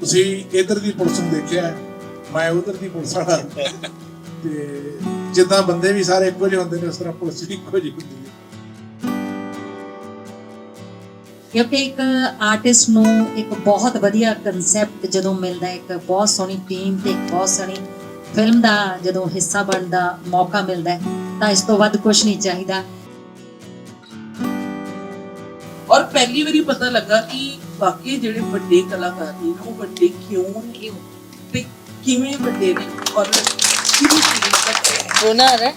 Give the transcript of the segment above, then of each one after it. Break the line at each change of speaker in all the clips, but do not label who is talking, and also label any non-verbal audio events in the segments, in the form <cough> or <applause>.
ਤੁਸੀਂ ਇਧਰ ਦੀ ਪੁਲਿਸ ਨੂੰ ਦੇਖਿਆ ਮੈਂ ਉਧਰ ਦੀ ਪੁਲਿਸ ਵਾਲਾ। ਤੇ ਜਿੱਦਾਂ ਬੰਦੇ ਵੀ ਸਾਰੇ ਇੱਕੋ ਜਿਹੇ ਹੁੰਦੇ ਨੇ ਉਸ ਤਰ੍ਹਾਂ ਪੁਲਿਸ ਵੀ ਇੱਕੋ ਜਿਹੀ ਹੁੰਦੀ ਹੈ।
ਕਿਉਂਕਿ ਇੱਕ ਆਰਟਿਸਟ ਨੂੰ ਇੱਕ ਬਹੁਤ ਵਧੀਆ ਕਨਸੈਪਟ ਜਦੋਂ ਮਿਲਦਾ ਹੈ, ਇੱਕ ਬਹੁਤ ਸੋਹਣੀ ਟੀਮ ਤੇ ਇੱਕ ਬਹੁਤ ਸੋਹਣੀ ਫਿਲਮ ਦਾ ਜਦੋਂ ਹਿੱਸਾ ਬਣਨ ਦਾ ਮੌਕਾ ਮਿਲਦਾ ਹੈ, ਤਾਂ ਇਸ ਤੋਂ ਵੱਧ ਕੁਝ ਨਹੀਂ ਚਾਹੀਦਾ।
ਔਰ ਪਹਿਲੀ ਵਾਰੀ ਪਤਾ ਲੱਗਾ ਕਿ ਬਾਕੀ ਜਿਹੜੇ ਵੱਡੇ ਕਲਾਕਾਰ ਨੇ ਨਾ, ਉਹ ਵੱਡੇ ਕਿਉਂ ਨੇ ਤੇ ਕਿਵੇਂ ਵੱਡੇ ਨੇ ਔਰ ਕਿਹੜੀ ਚੀਜ਼ ਤੱਕ
रोना आ रहा है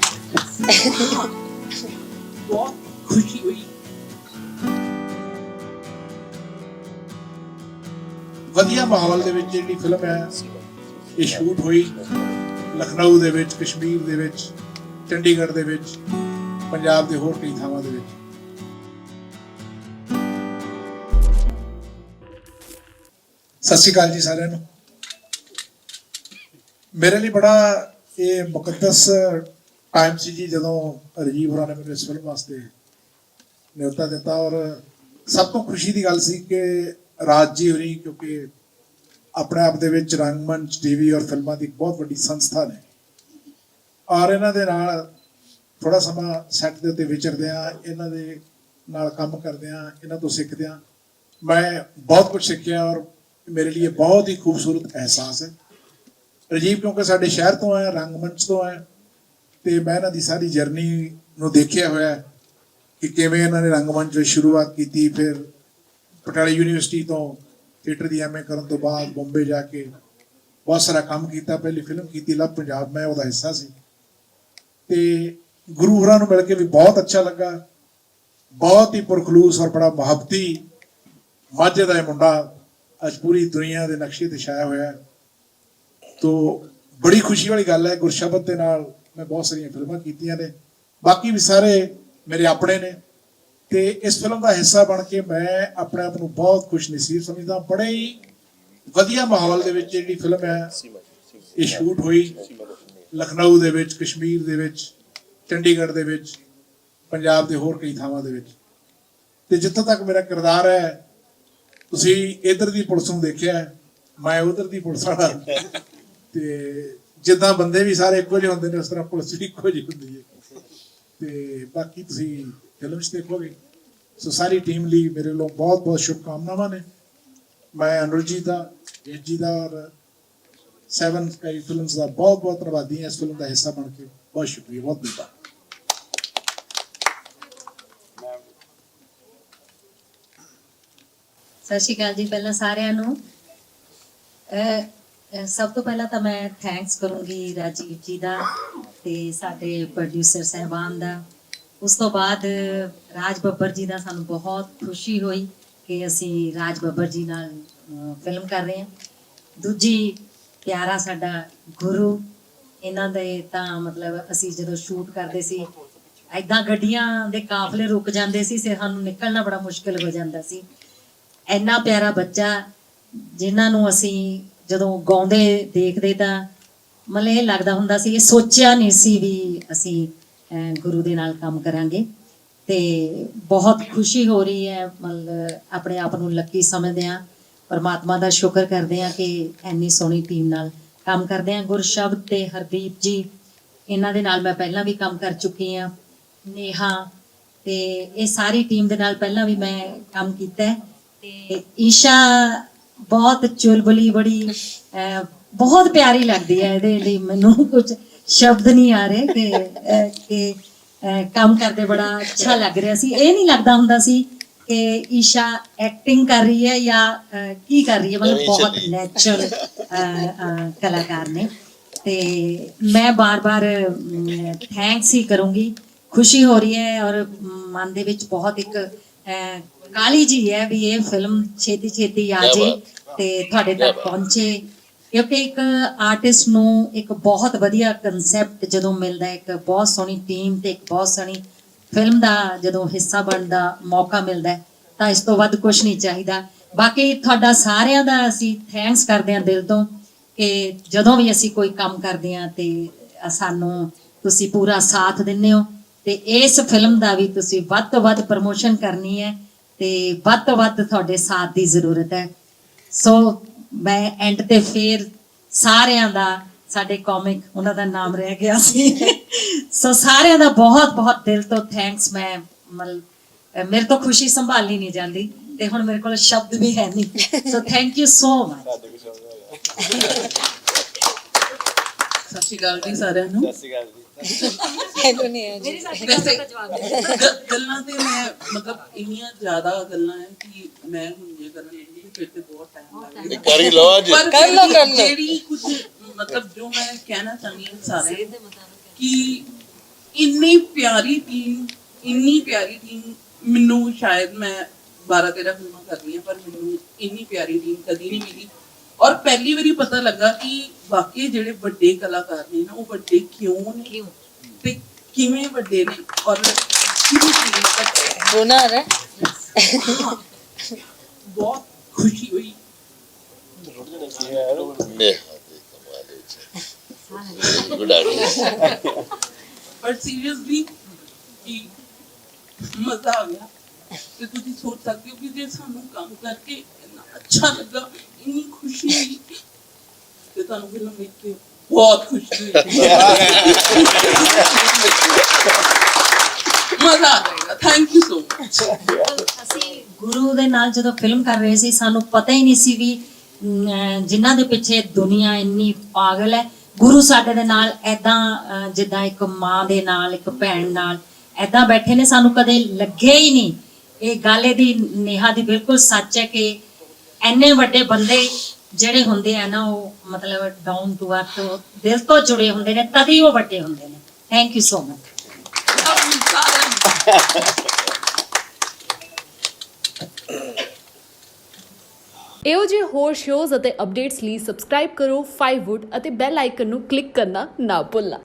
ਬਹੁਤ ਖੁਸ਼ੀ ਹੋਈ
ਵਧੀਆ ਮਾਹੌਲ ਦੇ ਵਿੱਚ ਜਿਹੜੀ ਫਿਲਮ ਹੈ ਇਹ ਸ਼ੂਟ ਹੋਈ ਲਖਨਊ ਦੇ ਵਿੱਚ ਕਸ਼ਮੀਰ ਦੇ ਵਿੱਚ ਚੰਡੀਗੜ੍ਹ ਦੇ ਵਿੱਚ ਪੰਜਾਬ ਦੇ ਹੋਰ ਕਈ ਥਾਵਾਂ ਦੇ ਵਿੱਚ ਸਤਿ ਸ਼੍ਰੀ ਅਕਾਲ ਜੀ ਸਾਰਿਆਂ ਨੂੰ। ਮੇਰੇ ਲਈ ਬੜਾ ਇਹ ਮੁਕੱਦਸ ਟਾਈਮ ਸੀ ਜੀ ਜਦੋਂ ਰਜੀਵ ਹੋਰਾਂ ਨੇ ਮੈਨੂੰ ਇਸ ਫਿਲਮ ਵਾਸਤੇ ਨਿਯੁਕਤਾ ਦਿੱਤਾ ਔਰ ਸਭ ਤੋਂ ਖੁਸ਼ੀ ਦੀ ਗੱਲ ਸੀ ਕਿ ਰਾਜ ਜੀ ਹੋਰੀ, ਕਿਉਂਕਿ ਆਪਣੇ ਆਪ ਦੇ ਵਿੱਚ ਰੰਗਮੰਚ, ਟੀਵੀ ਔਰ ਫਿਲਮਾਂ ਦੀ ਬਹੁਤ ਵੱਡੀ ਸੰਸਥਾ ਨੇ। ਔਰ ਇਹਨਾਂ ਦੇ ਨਾਲ ਥੋੜਾ ਸਮਾਂ ਸੈੱਟ ਦੇ ਉੱਤੇ ਵਿਚਰਦੇ ਆ ਇਹਨਾਂ ਦੇ ਨਾਲ ਕੰਮ ਕਰਦੇ ਆ ਇਹਨਾਂ ਤੋਂ ਸਿੱਖਦੇ ਆ ਮੈਂ ਬਹੁਤ ਕੁਝ ਸਿੱਖਿਆ ਔਰ ਮੇਰੇ ਲਈ ਬਹੁਤ ਹੀ ਖੂਬਸੂਰਤ ਅਹਿਸਾਸ ਹੈ। ਰਜੀਵ, ਕਿਉਂਕਿ ਸਾਡੇ ਸ਼ਹਿਰ ਤੋਂ ਆਇਆ, ਰੰਗਮੰਚ ਤੋਂ ਆਇਆ, ਤੇ ਮੈਂ ਇਹਨਾਂ ਦੀ ਸਾਰੀ ਜਰਨੀ ਨੂੰ ਦੇਖਿਆ ਹੋਇਆ ਕਿ ਕਿਵੇਂ ਇਹਨਾਂ ਨੇ ਰੰਗਮੰਚ ਵਿੱਚ ਸ਼ੁਰੂਆਤ ਕੀਤੀ, ਫਿਰ ਪਟਿਆਲਾ ਯੂਨੀਵਰਸਿਟੀ ਤੋਂ ਥੀਏਟਰ ਦੀ ਐਮਏ ਕਰਨ ਤੋਂ ਬਾਅਦ ਬੰਬੇ ਜਾ ਕੇ ਬਹੁਤ ਸਾਰਾ ਕੰਮ ਕੀਤਾ, ਪਹਿਲੀ ਫਿਲਮ ਕੀਤੀ, ਲਵ ਪੰਜਾਬ, ਮੈਂ ਉਹਦਾ ਹਿੱਸਾ ਸੀ। ਤੇ ਗੁਰੂ ਹੋਰਾਂ ਨੂੰ ਮਿਲ ਕੇ ਵੀ ਬਹੁਤ ਅੱਛਾ ਲੱਗਾ। ਬਹੁਤ ਹੀ ਪੁਰਖਲੂਸ ਔਰ ਬੜਾ ਮੁਹੱਬਤੀ ਮਾਝੇ ਦਾ ਇਹ ਮੁੰਡਾ ਅੱਜ ਪੂਰੀ ਦੁਨੀਆ ਦੇ ਨਕਸ਼ੇ ਤੇ ਛਾਇਆ ਹੋਇਆ ਹੈ। ਤੋ ਬੜੀ ਖੁਸ਼ੀ ਵਾਲੀ ਗੱਲ ਹੈ, ਗੁਰਸ਼ਬਦ ਦੇ ਨਾਲ ਮੈਂ ਬਹੁਤ ਸਾਰੀਆਂ ਫਿਲਮਾਂ ਕੀਤੀਆਂ ਨੇ। ਬਾਕੀ ਵੀ ਸਾਰੇ ਮੇਰੇ ਆਪਣੇ ਨੇ। ਤੇ ਇਸ ਫਿਲਮ ਦਾ ਹਿੱਸਾ ਬਣ ਕੇ ਮੈਂ ਆਪਣੇ ਆਪ ਨੂੰ ਬਹੁਤ ਖੁਸ਼ ਨਸੀਬ ਸਮਝਦਾ ਬੜੇ ਹੀ ਵਧੀਆ ਮਾਹੌਲ ਦੇ ਵਿੱਚ ਜਿਹੜੀ ਫਿਲਮ ਹੈ, ਇਹ ਸ਼ੂਟ ਹੋਈ। ਲਖਨਊ ਦੇ ਵਿੱਚ, ਕਸ਼ਮੀਰ ਦੇ ਵਿੱਚ, ਚੰਡੀਗੜ੍ਹ ਦੇ ਵਿੱਚ, ਪੰਜਾਬ ਦੇ ਹੋਰ ਕਈ ਥਾਵਾਂ ਦੇ ਵਿੱਚ। ਤੇ ਜਿੱਥੋਂ ਤੱਕ ਮੇਰਾ ਕਿਰਦਾਰ ਹੈ ਤੁਸੀਂ ਇਧਰ ਦੀ ਪੁਲਿਸ ਨੂੰ ਦੇਖਿਆ ਮੈਂ ਉਧਰ ਦੀ ਪੁਲਿਸ ਵਾਲਾ। ਤੇ ਜਿੱਦਾਂ ਬੰਦੇ ਵੀ ਸਾਰੇ ਇੱਕੋ ਜਿਹੇ ਹੁੰਦੇ ਨੇ, ਉਸ ਤਰ੍ਹਾਂ ਪੁਲਿਸ ਵੀ ਇੱਕੋ ਜਿਹੀ ਹੁੰਦੀ ਹੈ। ਤੇ ਬਾਕੀ ਤੁਸੀਂ ਫਿਲਮ 'ਚ ਦੇਖੋਗੇ। ਸੋ ਸਾਰੀ ਟੀਮ ਲਈ ਮੇਰੇ ਵੱਲੋਂ ਬਹੁਤ ਬਹੁਤ ਸ਼ੁਭਕਾਮਨਾਵਾਂ ਨੇ। ਮੈਂ ਅਨੁਜ ਜੀ ਦਾ ਜੇਠ ਜੀ ਦਾ ਔਰ ਸੈਵਨ ਸਕਾਈ ਫਿਲਮਸ ਦਾ ਬਹੁਤ ਬਹੁਤ ਧੰਨਵਾਦੀ ਹਾਂ। ਇਸ ਫਿਲਮ ਦਾ ਹਿੱਸਾ ਬਣ ਕੇ ਬਹੁਤ ਸ਼ੁਕਰੀਆ, ਬਹੁਤ ਮਿਹਰਬਾਨੀ
ਸਤਿ ਸ਼੍ਰੀ ਅਕਾਲ ਜੀ ਪਹਿਲਾਂ ਸਾਰਿਆਂ ਨੂੰ। ਸਭ ਤੋਂ ਪਹਿਲਾਂ ਤਾਂ ਮੈਂ ਥੈਂਕਸ ਕਰੂੰਗੀ ਰਾਜੀਵ ਜੀ ਦਾ ਤੇ ਸਾਡੇ ਪ੍ਰੋਡਿਊਸਰ ਸਹਿਬਾਨ ਦਾ। ਉਸ ਤੋਂ ਬਾਅਦ ਰਾਜ ਬੱਬਰ ਜੀ ਦਾ ਸਾਨੂੰ ਬਹੁਤ ਖੁਸ਼ੀ ਹੋਈ ਕਿ ਅਸੀਂ ਰਾਜ ਬੱਬਰ ਜੀ ਨਾਲ ਫਿਲਮ ਕਰ ਰਹੇ ਹਾਂ। ਦੂਜੀ ਪਿਆਰਾ ਸਾਡਾ ਗੁਰੂ, ਇਹਨਾਂ ਦੇ ਤਾਂ ਮਤਲਬ ਅਸੀਂ ਜਦੋਂ ਸ਼ੂਟ ਕਰਦੇ ਸੀ ਐਦਾਂ ਗੱਡੀਆਂ ਦੇ ਕਾਫਲੇ ਰੁਕ ਜਾਂਦੇ ਸੀ ਸੇ ਸਾਨੂੰ ਨਿਕਲਣਾ ਬੜਾ ਮੁਸ਼ਕਲ ਹੋ ਜਾਂਦਾ ਸੀ। ਇੰਨਾ ਪਿਆਰਾ ਬੱਚਾ ਜਿਨ੍ਹਾਂ ਨੂੰ ਅਸੀਂ ਜਦੋਂ ਗਾਉਂਦੇ, ਦੇਖਦੇ ਤਾਂ ਮਤਲਬ ਇਹ ਲੱਗਦਾ ਹੁੰਦਾ ਸੀ, ਇਹ ਸੋਚਿਆ ਨਹੀਂ ਸੀ ਵੀ ਅਸੀਂ ਗੁਰੂ ਦੇ ਨਾਲ ਕੰਮ ਕਰਾਂਗੇ। ਤੇ ਬਹੁਤ ਖੁਸ਼ੀ ਹੋ ਰਹੀ ਹੈ, ਮਤਲਬ ਆਪਣੇ ਆਪ ਨੂੰ ਲੱਕੀ ਸਮਝਦੇ ਆ ਪਰਮਾਤਮਾ ਦਾ ਸ਼ੁਕਰ ਕਰਦੇ ਆ ਕਿ ਇੰਨੀ ਸੋਹਣੀ ਟੀਮ ਨਾਲ ਕੰਮ ਕਰਦੇ ਆ ਗੁਰਸ਼ਬਦ ਤੇ ਹਰਦੀਪ ਜੀ, ਇਹਨਾਂ ਦੇ ਨਾਲ ਮੈਂ ਪਹਿਲਾਂ ਵੀ ਕੰਮ ਕਰ ਚੁੱਕੀ ਆ ਨੇਹਾ ਤੇ ਇਹ ਸਾਰੀ ਟੀਮ ਦੇ ਨਾਲ ਪਹਿਲਾਂ ਵੀ ਮੈਂ ਕੰਮ ਕੀਤਾ ਹੈ। ਤੇ ਈਸ਼ਾ ਬਹੁਤ ਚੁਲਬੁਲੀ ਬੜੀ ਬਹੁਤ ਪਿਆਰੀ ਲੱਗਦੀ ਹੈ ਇਹਦੇ ਲਈ ਮੈਨੂੰ ਕੁਝ ਸ਼ਬਦ ਨਹੀਂ ਆ ਰਹੇ ਕਿ ਅਹ, ਕਿ ਕੰਮ ਕਰਦੇ ਬੜਾ ਅੱਛਾ ਲੱਗ ਰਿਹਾ ਸੀ। ਇਹ ਨਹੀਂ ਲੱਗਦਾ ਹੁੰਦਾ ਸੀ ਕਿ ਈਸ਼ਾ ਐਕਟਿੰਗ ਕਰ ਰਹੀ ਹੈ ਜਾਂ ਕੀ ਕਰ ਰਹੀ ਹੈ ਮਤਲਬ ਬਹੁਤ ਨੈਚੁਰਲ ਕਲਾਕਾਰ ਨੇ। ਤੇ ਮੈਂ ਬਾਰ-ਬਾਰ ਥੈਂਕਸ ਹੀ ਕਰੂੰਗੀ। ਖੁਸ਼ੀ ਹੋ ਰਹੀ ਹੈ ਔਰ ਮਨ ਦੇ ਵਿੱਚ ਬਹੁਤ ਇੱਕ ਕਾਲੀ ਜੀ ਹੈ ਵੀ ਇਹ ਫਿਲਮ ਛੇਤੀ ਛੇਤੀ ਆ ਜੇ ਤੇ ਤੁਹਾਡੇ ਤੱਕ ਪਹੁੰਚੇ। ਕਿਉਂਕਿ ਇੱਕ ਆਰਟਿਸਟ ਨੂੰ ਇੱਕ ਬਹੁਤ ਵਧੀਆ ਕਨਸੈਪਟ ਜਦੋਂ ਮਿਲਦਾ ਇੱਕ ਬਹੁਤ ਸੋਹਣੀ ਟੀਮ ਤੇ ਇੱਕ ਬਹੁਤ ਸੋਹਣੀ ਫਿਲਮ ਦਾ ਜਦੋਂ ਹਿੱਸਾ ਬਣਨ ਦਾ ਮੌਕਾ ਮਿਲਦਾ ਤਾਂ ਇਸ ਤੋਂ ਵੱਧ ਕੁਝ ਨਹੀਂ ਚਾਹੀਦਾ। ਬਾਕੀ ਤੁਹਾਡਾ ਸਾਰਿਆਂ ਦਾ ਅਸੀਂ ਥੈਂਕਸ ਕਰਦੇ ਹਾਂ ਦਿਲ ਤੋਂ ਕਿ ਜਦੋਂ ਵੀ ਅਸੀਂ ਕੋਈ ਕੰਮ ਕਰਦੇ ਹਾਂ ਤੇ ਸਾਨੂੰ ਤੁਸੀਂ ਪੂਰਾ ਸਾਥ ਦਿੰਦੇ ਹੋ ਤੇ ਇਸ ਫਿਲਮ ਦਾ ਵੀ ਤੁਸੀਂ ਵੱਧ ਤੋਂ ਵੱਧ ਪ੍ਰਮੋਸ਼ਨ ਕਰਨੀ ਹੈ। ਤੇ ਵੱਧ ਤੋਂ ਵੱਧ ਤੁਹਾਡੇ ਸਾਥ ਦੀ ਜ਼ਰੂਰਤ ਹੈ। ਸੋ ਮੈਂ ਐਂਡ ਤੇ ਫੇਰ ਸਾਰਿਆਂ ਦਾ, ਸਾਡੇ ਕਾਮਿਕ ਉਹਨਾਂ ਦਾ ਨਾਮ ਰਹਿ ਗਿਆ ਸੀ। ਸੋ ਸਾਰਿਆਂ ਦਾ ਬਹੁਤ ਬਹੁਤ ਦਿਲ ਤੋਂ ਥੈਂਕਸ ਮੈਂ ਮਤਲਬ ਮੇਰੇ ਤੋਂ ਖੁਸ਼ੀ ਸੰਭਾਲੀ ਨਹੀਂ ਜਾਂਦੀ ਤੇ ਹੁਣ ਮੇਰੇ ਕੋਲ ਸ਼ਬਦ ਵੀ ਹੈ ਨਹੀਂ। So thank you so much
Sat Sri Akal ਜੀ ਸਾਰਿਆਂ ਨੂੰ।
ਇਹਨੂੰ ਨਹੀਂ ਹੈ ਜੀ।
ਵੈਸੇ ਗ- ਗੱਲਾਂ ਤੇ ਮੈਂ ਮਤਲਬ ਇੰਨੀਆਂ ਜ਼ਿਆਦਾ ਗੱਲਾਂ ਹੈ ਕਿ ਮੈਂ ਹੁਣ ਜੇ ਕਰਨ ਲੱਗੀ ਫਿਰ ਤੇ ਬਹੁਤ ਟਾਈਮ ਲੱਗੇਗਾ
ਕਰ ਹੀ ਲਓ ਅੱਜ।
ਪਰ
ਕਰ ਲਓ, ਕਰ ਲਓ।
ਜਿਹੜੀ ਕੁਝ ਮਤਲਬ ਜੋ ਮੈਂ ਕਹਿਣਾ ਚਾਹੁੰਦੀ ਹਾਂ ਸਾਰਿਆਂ ਨੂੰ ਕਿ ਇੰਨੀ ਪਿਆਰੀ ਟੀਮ ਇੰਨੀ ਪਿਆਰੀ ਟੀਮ ਮੈਨੂੰ ਸ਼ਾਇਦ ਮੈਂ 12 13 ਫਿਲਮਾਂ ਕਰ ਰਹੀਆਂ ਪਰ ਮੈਨੂੰ ਇੰਨੀ ਪਿਆਰੀ ਟੀਮ ਕਦੀ ਨਹੀਂ ਮਿਲੀ। ਔਰ ਪਹਿਲੀ ਵਾਰੀ ਪਤਾ ਲੱਗਾ ਕਿ ਵਾਕਈ ਜਿਹੜੇ ਵੱਡੇ ਕਲਾਕਾਰ ਨੇ ਨਾ ਉਹ ਵੱਡੇ ਕਿਉਂ ਨੇ ਤੇ ਕਿਵੇਂ ਵੱਡੇ ਨੇ ਔਰ ਕਿਹੜੀ ਟੀਮ ਤੱਕ
ਰੋਣਾ ਆ ਰਿਹਾ
ਬਹੁਤ ਖੁਸ਼ੀ ਹੋਈ।
ਨੇ
ਪਰ ਸੀਰੀਅਸਲੀ ਕਿ ਮਜ਼ਾ ਆ ਗਿਆ। ਤੇ ਤੁਸੀਂ ਸੋਚ ਸਕਦੇ ਹੋ ਕਿ ਜੇ ਸਾਨੂੰ ਕੰਮ ਕਰਕੇ ਇੰਨਾ ਅੱਛਾ ਲੱਗਾ ਇੰਨੀ ਖੁਸ਼ੀ ਹੋਈ ਤੇ ਤੁਹਾਨੂੰ ਫਿਲਮ ਵੇਖ ਕੇ ਬਹੁਤ ਖੁਸ਼ੀ ਹੋਈ। <laughs> ਮਜ਼ਾ ਆ ਜਾਏਗਾ। ਥੈਂਕ ਯੂ ਸੋ ਮਚ
ਅਸੀਂ ਗੁਰੂ ਦੇ ਨਾਲ ਜਦੋਂ ਫਿਲਮ ਕਰ ਰਹੇ ਸੀ ਸਾਨੂੰ ਪਤਾ ਹੀ ਨਹੀਂ ਸੀ ਵੀ ਅਮ, ਜਿਨ੍ਹਾਂ ਦੇ ਪਿੱਛੇ ਦੁਨੀਆ ਇੰਨੀ ਪਾਗਲ ਹੈ। ਗੁਰੂ ਸਾਡੇ ਦੇ ਨਾਲ ਐਦਾਂ ਜਿੱਦਾਂ ਇੱਕ ਮਾਂ ਦੇ ਨਾਲ ਇੱਕ ਭੈਣ ਨਾਲ ਐਦਾਂ ਬੈਠੇ ਨੇ ਸਾਨੂੰ ਕਦੇ ਲੱਗਿਆ ਹੀ ਨਹੀਂ। ਇਹ ਗੱਲ ਇਹਦੀ ਨੇਹਾ ਦੀ ਬਿਲਕੁਲ ਸੱਚ ਹੈ ਕਿ ਐਨੇ ਵੱਡੇ ਬੰਦੇ ਜਿਹੜੇ ਹੁੰਦੇ ਆ ਨਾ, ਉਹ ਮਤਲਬ ਡਾਊਨ ਟੂ ਅਰਥ ਦਿਲ ਤੋਂ ਜੁੜੇ ਹੁੰਦੇ ਨੇ, ਤਦ ਹੀ ਉਹ ਵੱਡੇ ਹੁੰਦੇ ਨੇ। ਥੈਂਕ ਯੂ ਸੋ ਮਚ
ਇਹੋ ਜਿਹੇ ਹੋਰ ਸ਼ੋਜ਼ ਅਤੇ ਅਪਡੇਟਸ ਲਈ ਸਬਸਕ੍ਰਾਈਬ ਕਰੋ 5wood ਅਤੇ ਬੈਲ ਆਈਕਨ ਨੂੰ ਕਲਿੱਕ ਕਰਨਾ ਨਾ ਭੁੱਲਣਾ।